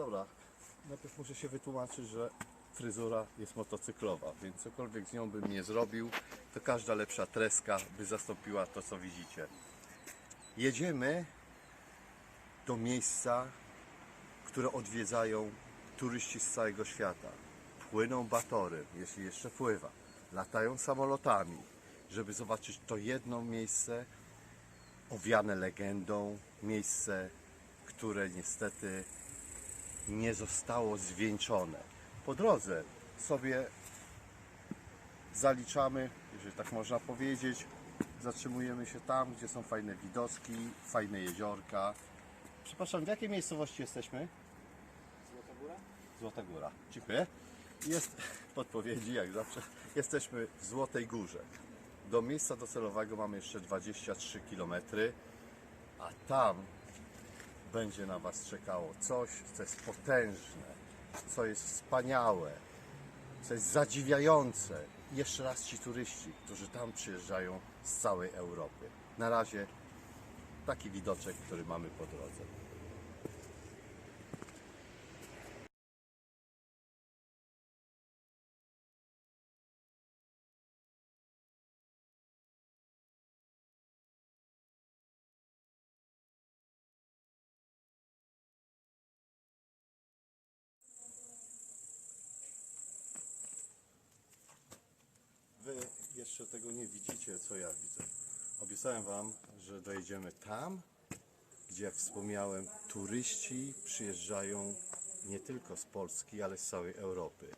dobra, najpierw muszę się wytłumaczyć, że fryzura jest motocyklowa, więc cokolwiek z nią bym nie zrobił, to każda lepsza treska by zastąpiła to, co widzicie. Jedziemy do miejsca, które odwiedzają turyści z całego świata. Płyną batorem, jeśli jeszcze pływa. Latają samolotami, żeby zobaczyć to jedno miejsce owiane legendą, miejsce, które niestety nie zostało zwieńczone. Po drodze sobie zaliczamy, jeżeli tak można powiedzieć, zatrzymujemy się tam, gdzie są fajne widoczki, fajne jeziorka. Przepraszam, w jakiej miejscowości jesteśmy? Złota Góra? Złota Góra. Dziękuję. Jest podpowiedzi, jak zawsze. Jesteśmy w Złotej Górze. Do miejsca docelowego mamy jeszcze 23 km, a tam będzie na Was czekało coś, co jest potężne, co jest wspaniałe, co jest zadziwiające. Jeszcze raz ci turyści, którzy tam przyjeżdżają z całej Europy. Na razie taki widoczek, który mamy po drodze. Jeszcze tego nie widzicie, co ja widzę. Obiecałem Wam, że dojedziemy tam, gdzie, jak wspomniałem, turyści przyjeżdżają nie tylko z Polski, ale z całej Europy.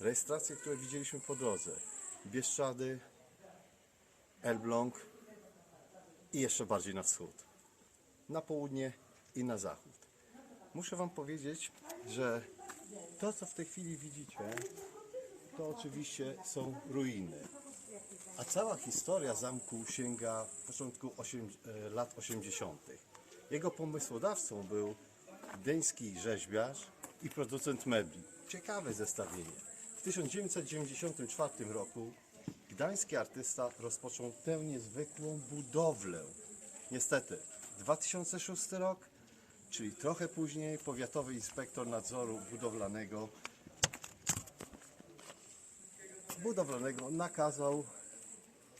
Rejestracje, które widzieliśmy po drodze. Bieszczady, Elbląg i jeszcze bardziej na wschód. Na południe i na zachód. Muszę Wam powiedzieć, że to, co w tej chwili widzicie, to oczywiście są ruiny. A cała historia zamku sięga początku e, lat 80. Jego pomysłodawcą był gdański rzeźbiarz i producent mebli. Ciekawe zestawienie. W 1994 roku gdański artysta rozpoczął tę niezwykłą budowlę. Niestety, 2006 rok, czyli trochę później, powiatowy inspektor nadzoru budowlanego budowlanego nakazał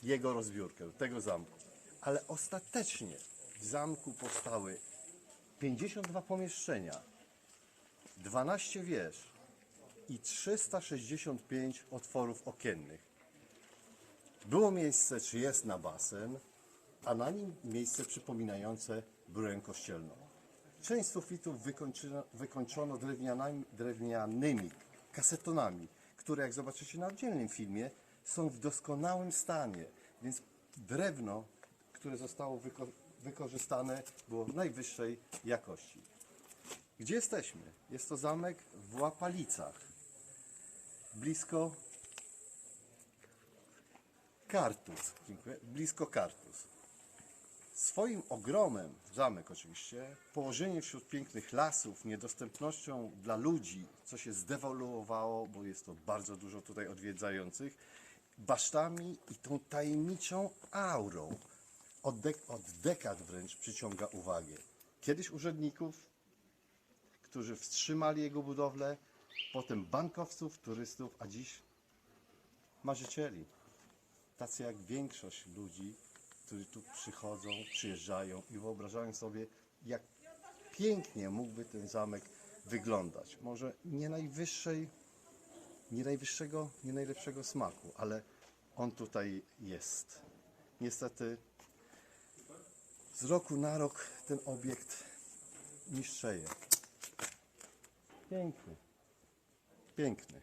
jego rozbiórkę, tego zamku. Ale ostatecznie w zamku powstały 52 pomieszczenia, 12 wież i 365 otworów okiennych. Było miejsce, czy jest na basen, a na nim miejsce przypominające bryłę kościelną. Część sufitów wykończono, wykończono drewnianymi, drewnianymi kasetonami, które jak zobaczycie na oddzielnym filmie są w doskonałym stanie, więc drewno, które zostało wyko- wykorzystane było najwyższej jakości. Gdzie jesteśmy? Jest to zamek w Łapalicach, blisko Kartus. Dziękuję. Blisko Kartus. Swoim ogromem, zamek oczywiście, położeniem wśród pięknych lasów, niedostępnością dla ludzi, co się zdewoluowało, bo jest to bardzo dużo tutaj odwiedzających, basztami i tą tajemniczą aurą od, dek- od dekad wręcz przyciąga uwagę. Kiedyś urzędników, którzy wstrzymali jego budowlę, potem bankowców, turystów, a dziś marzycieli tacy jak większość ludzi, którzy tu przychodzą, przyjeżdżają i wyobrażają sobie, jak pięknie mógłby ten zamek wyglądać. Może nie najwyższej, nie najwyższego, nie najlepszego smaku, ale on tutaj jest. Niestety z roku na rok ten obiekt niszczeje. Piękny. Piękny.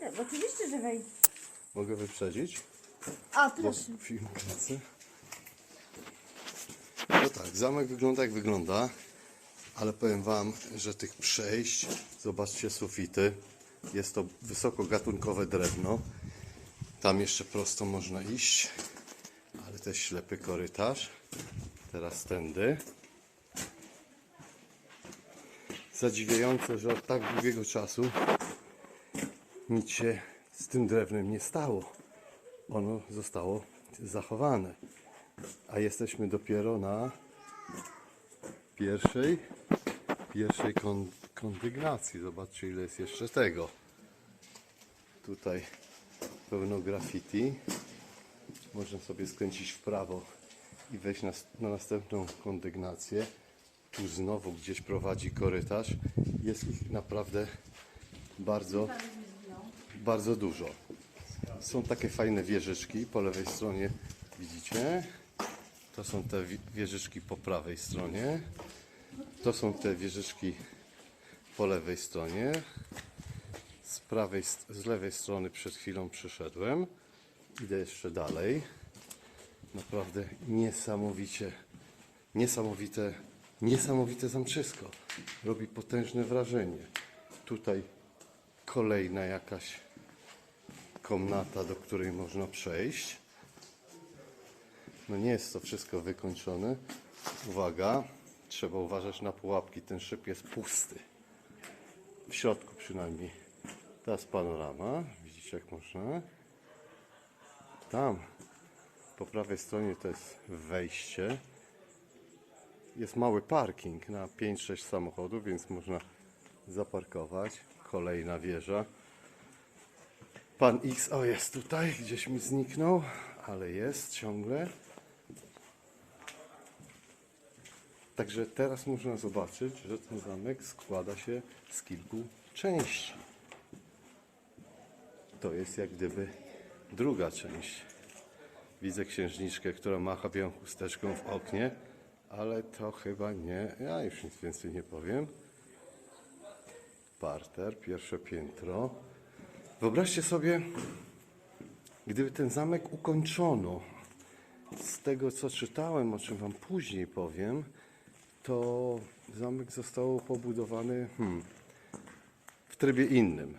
Wejdę, oczywiście, że wejdę. Mogę wyprzedzić? A, Bo proszę. film kręcę. No tak, zamek wygląda jak wygląda, ale powiem Wam, że tych przejść, zobaczcie sufity, jest to wysokogatunkowe drewno. Tam jeszcze prosto można iść, ale też ślepy korytarz. Teraz tędy. Zadziwiające, że od tak długiego czasu nic się z tym drewnem nie stało ono zostało zachowane. A jesteśmy dopiero na pierwszej, pierwszej kon, kondygnacji. Zobaczcie, ile jest jeszcze tego. Tutaj pełno graffiti. Można sobie skręcić w prawo i wejść na, na następną kondygnację. Tu znowu gdzieś prowadzi korytarz. Jest ich naprawdę bardzo, bardzo dużo. Są takie fajne wieżyczki po lewej stronie, widzicie? To są te wi- wieżyczki po prawej stronie. To są te wieżyczki po lewej stronie. Z, prawej, z lewej strony przed chwilą przyszedłem. Idę jeszcze dalej. Naprawdę niesamowicie, niesamowite, niesamowite zamczysko. Robi potężne wrażenie. Tutaj kolejna jakaś komnata, do której można przejść. No nie jest to wszystko wykończone. Uwaga, trzeba uważać na pułapki. Ten szyb jest pusty. W środku przynajmniej. Teraz panorama. Widzicie jak można. Tam po prawej stronie to jest wejście. Jest mały parking na 5-6 samochodów, więc można zaparkować. Kolejna wieża. Pan X, o jest tutaj, gdzieś mi zniknął, ale jest ciągle. Także teraz można zobaczyć, że ten zamek składa się z kilku części. To jest jak gdyby druga część. Widzę księżniczkę, która macha białą chusteczką w oknie, ale to chyba nie, ja już nic więcej nie powiem. Parter, pierwsze piętro. Wyobraźcie sobie, gdyby ten zamek ukończono, z tego co czytałem, o czym Wam później powiem, to zamek został pobudowany hmm, w trybie innym,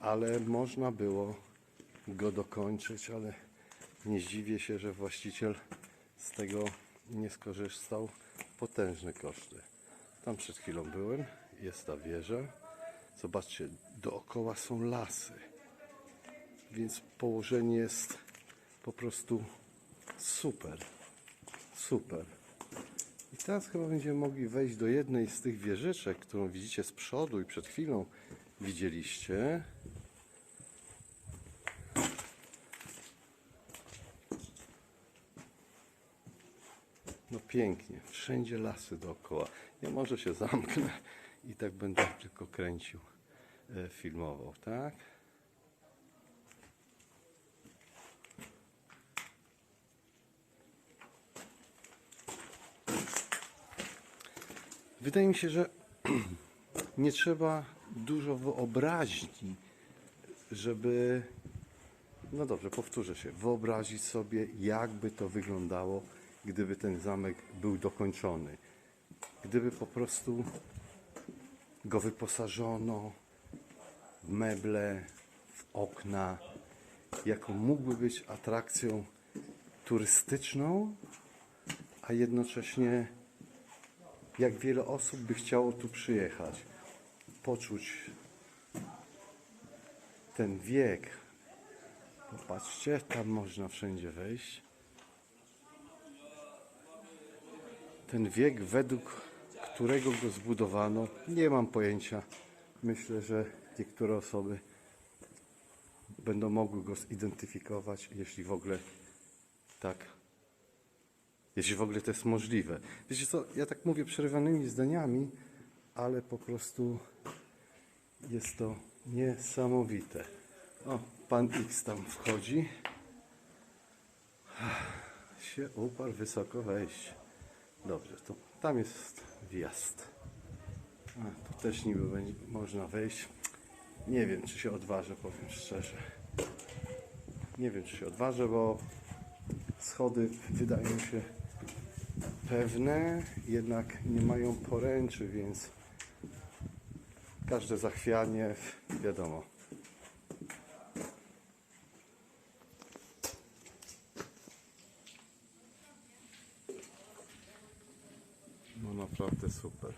ale można było go dokończyć, ale nie zdziwię się, że właściciel z tego nie skorzystał. Potężne koszty. Tam przed chwilą byłem, jest ta wieża. Zobaczcie, dookoła są lasy, więc położenie jest po prostu super. Super. I teraz chyba będziemy mogli wejść do jednej z tych wieżyczek, którą widzicie z przodu i przed chwilą widzieliście. No pięknie, wszędzie lasy dookoła. Ja może się zamknę i tak będę tylko kręcił, e, filmował, tak? Wydaje mi się, że nie trzeba dużo wyobraźni, żeby, no dobrze, powtórzę się, wyobrazić sobie, jakby to wyglądało, gdyby ten zamek był dokończony. Gdyby po prostu go wyposażono w meble, w okna, jako mógłby być atrakcją turystyczną, a jednocześnie jak wiele osób by chciało tu przyjechać, poczuć ten wiek. Popatrzcie, tam można wszędzie wejść. Ten wiek, według którego go zbudowano, nie mam pojęcia. Myślę, że niektóre osoby będą mogły go zidentyfikować, jeśli w ogóle tak jeśli w ogóle to jest możliwe. Wiecie co, ja tak mówię przerywanymi zdaniami, ale po prostu jest to niesamowite. O, pan X tam wchodzi. Się uparł wysoko wejść. Dobrze, to tam jest wjazd. A, tu też niby będzie można wejść. Nie wiem, czy się odważę, powiem szczerze. Nie wiem, czy się odważę, bo schody wydają się pewne, jednak nie mają poręczy, więc każde zachwianie, wiadomo. No naprawdę super.